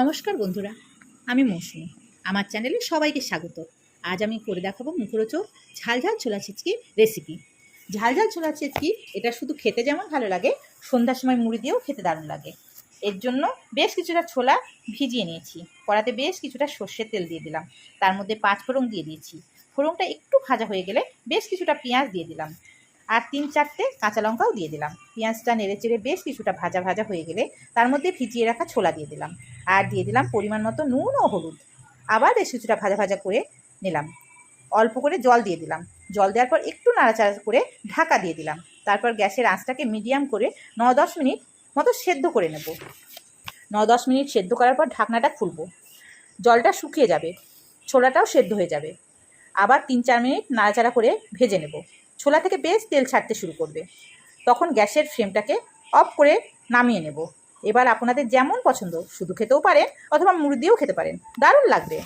নমস্কার বন্ধুরা, আমি মৌসুমি। আমার চ্যানেলে সবাইকে স্বাগত। আজ আমি করে দেখাবো মুখরোচক ঝাল ঝাল ছোলা ছিচকি রেসিপি ঝাল ঝাল ছোলা ছিচকি, এটা শুধু খেতে যেমন ভালো লাগে, সন্ধ্যার সময় মুড়ি দিয়েও খেতে দারুণ লাগে। এর জন্য বেশ কিছুটা ছোলা ভিজিয়ে নিয়েছি। কড়াতে বেশ কিছুটা সর্ষের তেল দিয়ে দিলাম। তার মধ্যে পাঁচ ফোড়ন দিয়ে দিয়েছি। ফোড়নটা একটু ভাজা হয়ে গেলে বেশ কিছুটা পেঁয়াজ দিয়ে দিলাম। আর তিন চারটে কাঁচা লঙ্কাও দিয়ে দিলাম। পেঁয়াজটা নেড়ে চেড়ে বেশ কিছুটা ভাজা ভাজা হয়ে গেলে তার মধ্যে ভিজিয়ে রাখা ছোলা দিয়ে দিলাম। আর দিয়ে দিলাম পরিমাণ মতো নুন ও হলুদ। আবার বেশ কিছুটা ভাজা ভাজা করে নিলাম। অল্প করে জল দিয়ে দিলাম। জল দেওয়ার পর একটু নাড়াচাড়া করে ঢাকা দিয়ে দিলাম। তারপর গ্যাসের আঁচটাকে মিডিয়াম করে ন দশ মিনিট মতো সেদ্ধ করে নেব। ন দশ মিনিট সেদ্ধ করার পর ঢাকনাটা খুলবো। জলটা শুকিয়ে যাবে। ছোলাটাও সেদ্ধ হয়ে যাবে। আবার তিন চার মিনিট নাড়াচাড়া করে ভেজে নেব। ছোলা থেকে বেশ তেল ছাড়তে শুরু করবে। তখন গ্যাসের ফ্লেমটাকে অফ করে নামিয়ে নেব। এবার আপনাদের যেমন পছন্দ, শুধু খেতেও পারেন অথবা মুড়ি দিয়েও খেতে পারেন। দারুণ লাগবে।